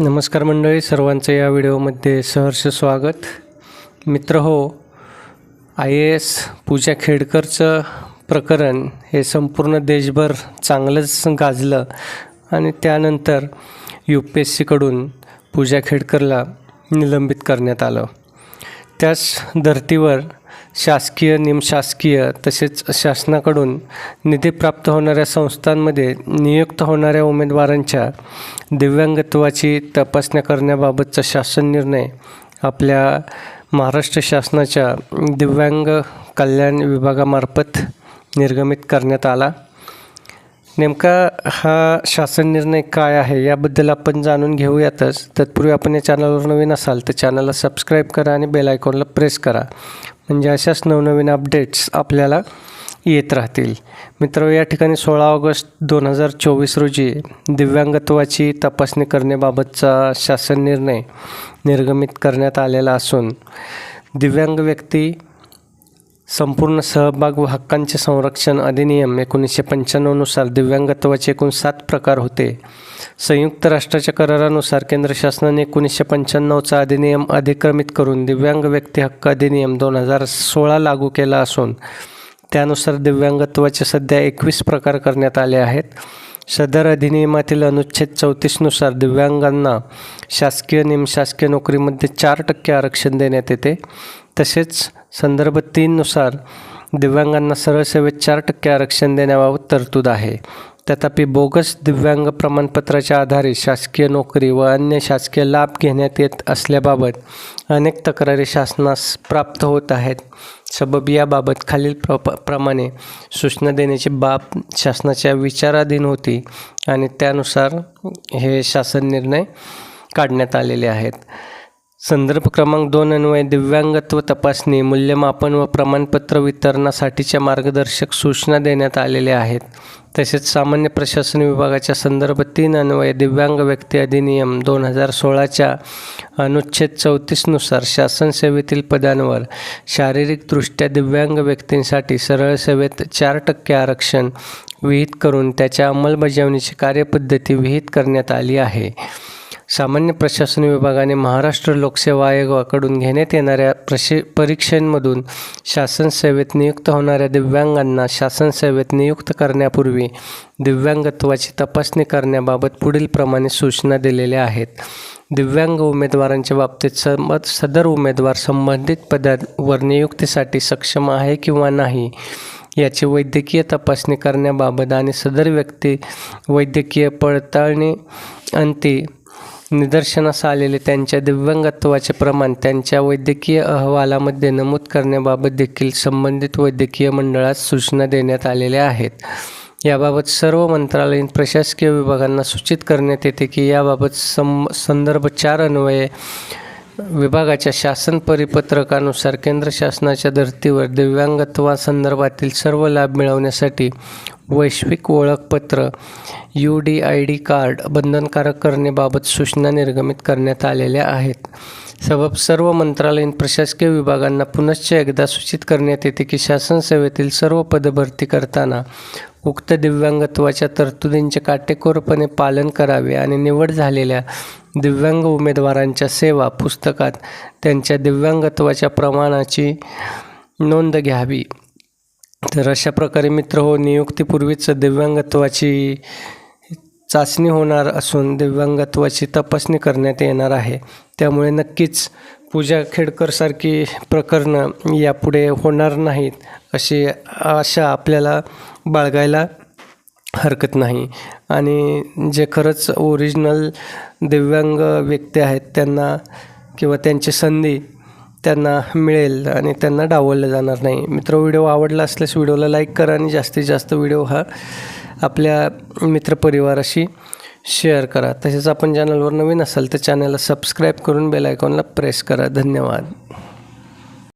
नमस्कार मंडळी सर्वांचं या व्हिडिओमध्ये सहर्ष स्वागत. मित्र हो आय ए एस पूजा खेडकरचं प्रकरण हे संपूर्ण देशभर चांगलंच गाजलं आणि त्यानंतर यू पी एस सीकडून पूजा खेडकरला निलंबित करण्यात आलं. त्याच धर्तीवर शासकीय निमशासकीय तसेच शासनाकडून निधी प्राप्त होणाऱ्या संस्थांमध्ये नियुक्त होणाऱ्या उमेदवारांच्या दिव्यांगत्वाची तपासण्या करण्याबाबतचा शासन निर्णय आपल्या महाराष्ट्र शासनाच्या दिव्यांग कल्याण विभागामार्फत निर्गमित करण्यात आला. नेमका हा शासन निर्णय काय आहे याबद्दल आपण जाणून घेऊयातच. तत्पूर्वी आपण या चॅनलवर नवीन असाल तर चॅनलला सबस्क्राईब करा आणि बेल आयकॉनला प्रेस करा. म्हणजे अशाच नवनवीन अपडेट्स आपल्याला येत राहतील. मित्र या ठिकाणी सोळा ऑगस्ट दोन हजार चोवीस रोजी दिव्यांगत्वाची तपासणी करण्याबाबतचा शासन निर्णय निर्गमित करण्यात आलेला असून दिव्यांग व्यक्ती संपूर्ण सहभाग व हक्कांचे संरक्षण अधिनियम एकोणीसशे पंच्याण्णवनुसार दिव्यांगत्वाचे एकूण सात प्रकार होते. संयुक्त राष्ट्राच्या करारानुसार केंद्र शासनाने एकोणीसशे पंच्याण्णवचा अधिनियम अधिक्रमित करून दिव्यांग व्यक्ती हक्क अधिनियम दोन हजार सोळा लागू केला असून त्यानुसार दिव्यांगत्वाचे सध्या एकवीस प्रकार करण्यात आले आहेत. सदर अधिनियमातील अनुच्छेद चौतीसनुसार दिव्यांगांना शासकीय निमशासकीय नोकरीमध्ये चार टक्के आरक्षण देण्यात येते. तसेच संदर्भ तीननुसार दिव्यांगांना सरळ सेवेत चार टक्के आरक्षण देण्याबाबत तरतूद आहे. तथापि बोगस दिव्यांग प्रमाणपत्राच्या आधारे शासकीय नोकरी व अन्य शासकीय लाभ घेण्यात येत असल्याबाबत अनेक तक्रारी शासनास प्राप्त होत आहेत. सबब याबाबत खालील प्र प्रमाणे सूचना देण्याची बाब शासनाच्या विचाराधीन होती आणि त्यानुसार हे शासन निर्णय काढण्यात आलेले आहेत. संदर्भ क्रमांक दोन अन्वय दिव्यांगत्व तपासणी मूल्यमापन व प्रमाणपत्र वितरणासाठीच्या मार्गदर्शक सूचना देण्यात आलेल्या आहेत. तसेच सामान्य प्रशासन विभागाच्या संदर्भ तीन अन्वय दिव्यांग व्यक्ती अधिनियम दोन हजार सोळाच्या अनुच्छेद चौतीसनुसार शासन सेवेतील पदांवर शारीरिकदृष्ट्या दिव्यांग व्यक्तींसाठी सरळ सेवेत चार टक्के आरक्षण विहित करून त्याच्या अंमलबजावणीची कार्यपद्धती विहित करण्यात आली आहे. सामान्य प्रशासन विभागाने महाराष्ट्र लोकसेवा आयोगाकडून घेण्यात येणाऱ्या प्रशि परीक्षांमधून शासन सेवेत नियुक्त होणाऱ्या दिव्यांगांना शासन सेवेत नियुक्त करण्यापूर्वी दिव्यांगत्वाची तपासणी करण्याबाबत पुढील प्रमाणे सूचना दिलेल्या आहेत. दिव्यांग उमेदवारांच्या बाबतीत सम सदर उमेदवार संबंधित पदांवर नियुक्तीसाठी सक्षम आहे किंवा नाही याची वैद्यकीय तपासणी करण्याबाबत आणि सदर व्यक्ती वैद्यकीय पडताळणी अंती निदर्शनास आलेले त्यांच्या दिव्यांगत्वाचे प्रमाण त्यांच्या वैद्यकीय अहवालामध्ये नमूद करण्याबाबत देखील संबंधित वैद्यकीय मंडळास सूचना देण्यात आलेल्या आहेत. याबाबत सर्व मंत्रालयीन प्रशासकीय विभागांना सूचित करण्यात येते की याबाबत सं संदर्भ चार अन्वये विभागाच्या शासन परिपत्रकानुसार केंद्र शासनाच्या धर्तीवर दिव्यांगत्वासंदर्भातील सर्व लाभ मिळवण्यासाठी वैश्विक ओळखपत्र U D I D card बंधनकारक करण्याबाबत सूचना निर्गमित करण्यात आलेल्या आहेत. सबब सर्व मंत्रालयीन प्रशासकीय विभागांना पुनश्च एकदा सूचित करण्यात येते की शासन सेवेतील सर्व पदभरती करताना उक्त दिव्यांगत्वाच्या तरतुदींचे काटेकोरपणे पालन करावे आणि निवड झालेल्या दिव्यांग उमेदवारांच्या सेवा पुस्तकात त्यांच्या दिव्यांगत्वाच्या प्रमाणाची नोंद घ्यावी. तर अशा प्रकारे मित्र हो नियुक्तीपूर्वीच दिव्यांगत्वाची चाचणी होणार असून दिव्यांगत्वाची तपासणी करण्यात येणार आहे. त्यामुळे नक्कीच पूजा खेडकरसारखी प्रकरणं यापुढे होणार नाहीत अशी आशा आपल्याला बाळगायला हरकत नाही. आणि जे खरंच ओरिजिनल दिव्यांग व्यक्ती आहेत त्यांना किंवा त्यांची संधी त्यांना मिळेल आणि त्यांना डावललं जाणार नाही. मित्र व्हिडिओ आवडला असल्यास व्हिडिओला लाईक करा आणि जास्तीत जास्त व्हिडिओ हा आपल्या मित्रपरिवाराशी शेअर करा. तसेच आपण चॅनलवर नवीन असाल तर चॅनलला सबस्क्राईब करून बेल आयकॉनला प्रेस करा. धन्यवाद.